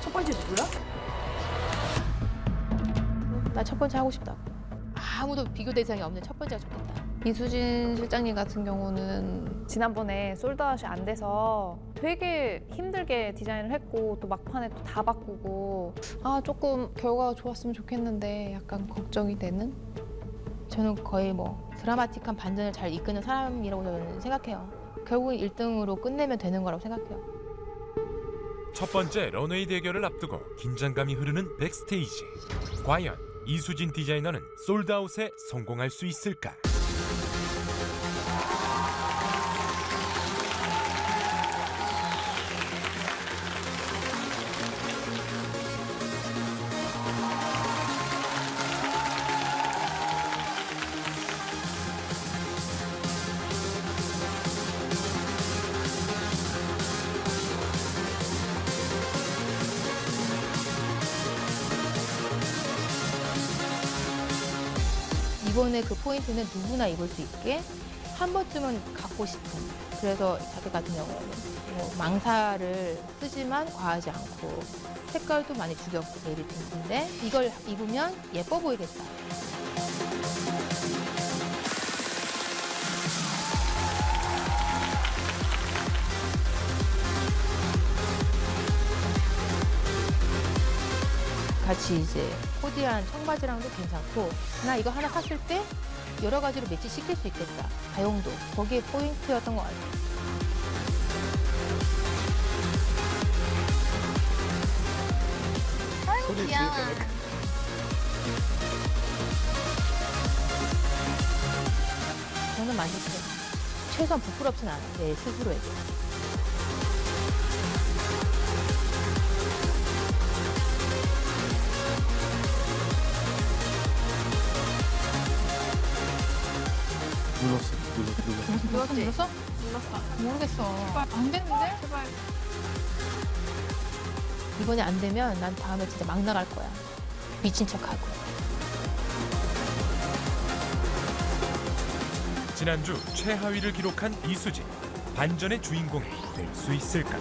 첫 번째 누구야? 나 첫 번째 하고 싶다고. 아무도 비교 대상이 없는 첫 번째가 좋겠다. 이수진 실장님 같은 경우는 지난번에 솔드아웃이 안 돼서 되게 힘들게 디자인을 했고 또 막판에 또 다 바꾸고 아 조금 결과가 좋았으면 좋겠는데 약간 걱정이 되는 저는 거의 뭐 드라마틱한 반전을 잘 이끄는 사람이라고 저는 생각해요. 결국 1등으로 끝내면 되는 거라고 생각해요. 첫 번째 런웨이 대결을 앞두고 긴장감이 흐르는 백스테이지. 과연 이수진 디자이너는 솔드아웃에 성공할 수 있을까? 이번에 그 포인트는 누구나 입을 수 있게 한 번쯤은 갖고 싶은. 그래서 자켓 같은 경우에는 뭐 망사를 쓰지만 과하지 않고 색깔도 많이 죽였고 베이비 핑크인데 이걸 입으면 예뻐 보이겠다. 같이 이제 코디한 청바지랑도 괜찮고 나 이거 하나 샀을 때 여러 가지로 매치 시킬 수 있겠다. 가용도. 거기에 포인트였던 것 같아요. 저는 만족해요. 최소한 부끄럽진 않아요. 내 스스로에게 눌렀어, 눌렀어, 눌렀어. 눌렀어? 눌렀어? 눌렀어 모르겠어 안 됐는데? 제발 이번에 안 되면 난 다음에 진짜 막 나갈 거야 미친 척하고 지난주 최하위를 기록한 이수진. 반전의 주인공이 될 수 있을까?